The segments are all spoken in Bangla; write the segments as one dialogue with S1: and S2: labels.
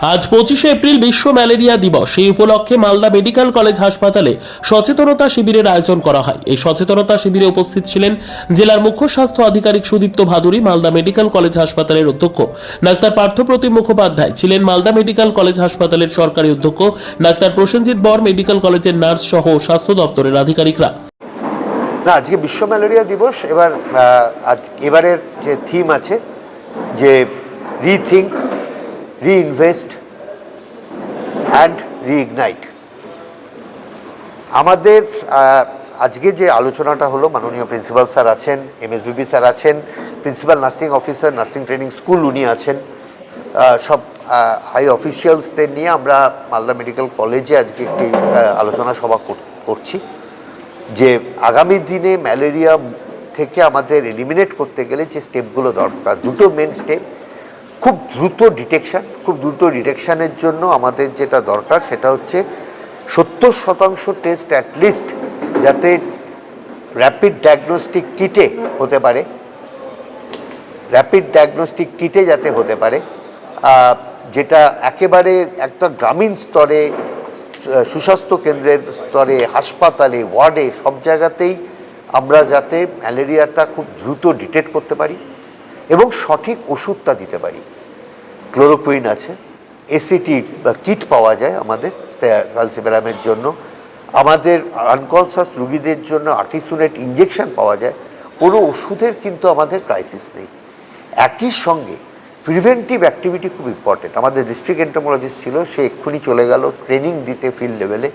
S1: আজ পঁচিশে এপ্রিল বিশ্ব ম্যালেরিয়া দিবস। সেই উপলক্ষে মালদা মেডিকেল কলেজ হাসপাতালে সচেতনতা শিবিরের আয়োজন করা হয়। এই সচেতনতা শিবিরে উপস্থিত ছিলেন জেলার মুখ্য স্বাস্থ্য আধিকারিক সুদীপ্ত ভাদুরী, মালদা মেডিকেল কলেজ হাসপাতালের অধ্যক্ষ ডাক্তার পার্থপ্রতিম মুখোপাধ্যায় ছিলেন মালদা মেডিকেল কলেজ হাসপাতালের সরকারি অধ্যক্ষ ডাক্তার প্রসেনজিৎ বর, মেডিকেল কলেজের নার্স সহ স্বাস্থ্য দপ্তরের আধিকারিকরা।
S2: না, আজকে বিশ্ব ম্যালেরিয়া দিবস। এবার আজ এবারের যে থিম আছে, যে রিথিঙ্ক রিইনভেস্ট অ্যান্ড রিইগনাইট আমাদের আজকে যে আলোচনাটা হলো, মাননীয় প্রিন্সিপাল স্যার আছেন, এমএসবিবি স্যার আছেন, principal nursing officer, nursing training school উনি আছেন সব হাই অফিসিয়ালসদের নিয়ে আমরা মালদা মেডিকেল কলেজে আজকে একটি আলোচনা সভা কর- করছি, যে আগামী দিনে ম্যালেরিয়া থেকে আমাদের এলিমিনেট করতে গেলে যে স্টেপগুলো দরকার, দুটো মেন স্টেপ খুব দ্রুত ডিটেকশান খুব দ্রুত ডিটেকশানের জন্য আমাদের যেটা দরকার সেটা হচ্ছে সত্তর শতাংশ টেস্ট অ্যাটলিস্ট যাতে র্যাপিড ডায়াগনস্টিক কিটে হতে পারে। র্যাপিড ডায়াগনস্টিক কিটে যাতে হতে পারে। যেটা একেবারে একটা গ্রামীণ স্তরে, সুস্বাস্থ্য কেন্দ্রের স্তরে, হাসপাতালে, ওয়ার্ডে, সব জায়গাতেই আমরা যাতে ম্যালেরিয়াটা খুব দ্রুত ডিটেক্ট করতে পারি। এবং সঠিক ওষুধটা দিতে পারি। ক্লোরোকুইন আছে এসিটি বা কিট পাওয়া যায় আমাদের ক্যালসিবেরামের জন্য। আমাদের আনকনসাস রুগীদের জন্য আর্টিসুনেট ইঞ্জেকশন পাওয়া যায়। কোনো ওষুধের কিন্তু আমাদের ক্রাইসিস নেই। একই সঙ্গে প্রিভেন্টিভ অ্যাক্টিভিটি খুব ইম্পর্টেন্ট। আমাদের ডিস্ট্রিক্ট এন্টোমোলজিস্ট ছিল, সে এক্ষুনি চলে গেল ট্রেনিং দিতে ফিল্ড লেভেলে।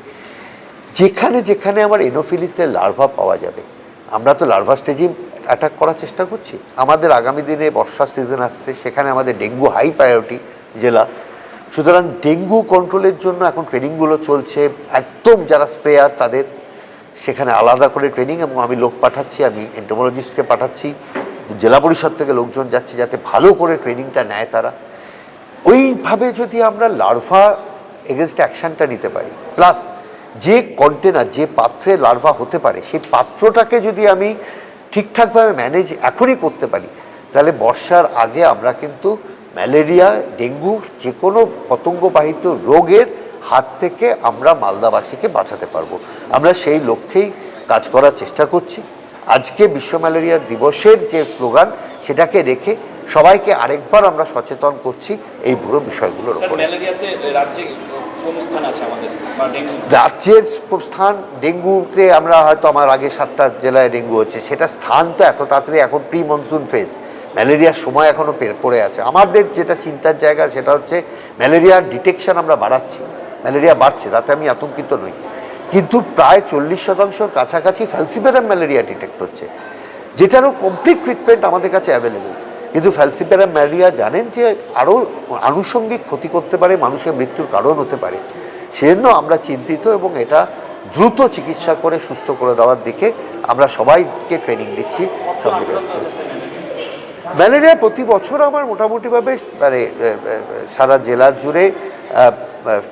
S2: যেখানে যেখানে আমার এনোফিলিসের লার্ভা পাওয়া যাবে। আমরা তো লার্ভা স্টেজে অ্যাটাক করার চেষ্টা করছি। আমাদের আগামী দিনে বর্ষার সিজন আসছে, সেখানে আমাদের ডেঙ্গু হাই প্রায়োরিটি জেলা। সুতরাং ডেঙ্গু কন্ট্রোলের জন্য এখন ট্রেনিংগুলো চলছে। একদম যারা স্প্রেয়ার তাদের সেখানে আলাদা করে ট্রেনিং এবং আমি লোক পাঠাচ্ছি, আমি এন্টোমোলজিস্টকে পাঠাচ্ছি। জেলা পরিষদ থেকে লোকজন যাচ্ছে যাতে ভালো করে ট্রেনিংটা নেয় তারা। ওইভাবে যদি আমরা লার্ভা এগেনস্ট অ্যাকশনটা নিতে পারি প্লাস যে কন্টেনার যে পাত্রে লার্ভা হতে পারে, সেই পাত্রটাকে যদি আমি ঠিকঠাকভাবে ম্যানেজ এখনই করতে পারি। তাহলে বর্ষার আগে আমরা কিন্তু ম্যালেরিয়া ডেঙ্গু যে কোনো পতঙ্গবাহিত রোগের হাত থেকে আমরা মালদাবাসীকে বাঁচাতে পারব। আমরা সেই লক্ষ্যেই কাজ করার চেষ্টা করছি। আজকে বিশ্ব ম্যালেরিয়া দিবসের যে স্লোগান সেটাকে রেখে সবাইকে আরেকবার আমরা সচেতন করছি এই পুরো বিষয়গুলোর উপরে
S3: রাজ্যে আছে
S2: স্থান ডেঙ্গুতে আমরা হয়তো আমার আগে সাতটা জেলায় ডেঙ্গু হচ্ছে, সেটা স্থান তো এত তাড়াতাড়ি, এখন প্রি মনসুন ফেজ ম্যালেরিয়ার সময় এখনও পড়ে আছে। আমাদের যেটা চিন্তার জায়গা, সেটা হচ্ছে ম্যালেরিয়ার ডিটেকশন আমরা বাড়াচ্ছি। ম্যালেরিয়া বাড়ছে, তাতে আমি আতঙ্কিত নই। কিন্তু প্রায় চল্লিশ শতাংশর কাছাকাছি ফ্যালসিপেরাম ম্যালেরিয়া ডিটেক্ট হচ্ছে, যেটারও কমপ্লিট ট্রিটমেন্ট আমাদের কাছে অ্যাভেলেবেল কিন্তু ফ্যালসিপেরাম ম্যালেরিয়া জানেন যে আরও আনুষঙ্গিক ক্ষতি করতে পারে, মানুষের মৃত্যুর কারণ হতে পারে। সেজন্য আমরা চিন্তিত এবং এটা দ্রুত চিকিৎসা করে, সুস্থ করে দেওয়ার দিকে আমরা সবাইকে ট্রেনিং দিচ্ছি। ম্যালেরিয়া প্রতি বছর আমার মোটামুটিভাবে মানে সারা জেলা জুড়ে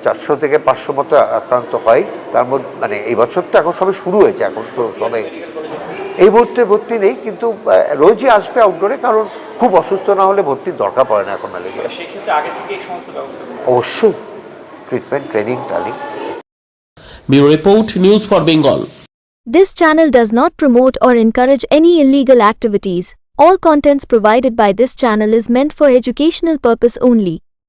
S2: চারশো থেকে পাঁচশো মতো আক্রান্ত হয়। তার মধ্যে মানে এই বছর তো এখন সবে শুরু হয়েছে, এখন তো সবে এই মুহূর্তে ভর্তি নেই কিন্তু রোজই আসবে আউটডোরে কারণ খুব অসুস্থ না হলে ভর্তির দরকার পড়ে না এখন ম্যালেরিয়া। অবশ্যই treatment training training
S1: bureau report news for Bengal
S4: This channel does not promote or encourage any illegal activities. All contents provided by this channel is meant for educational purpose only.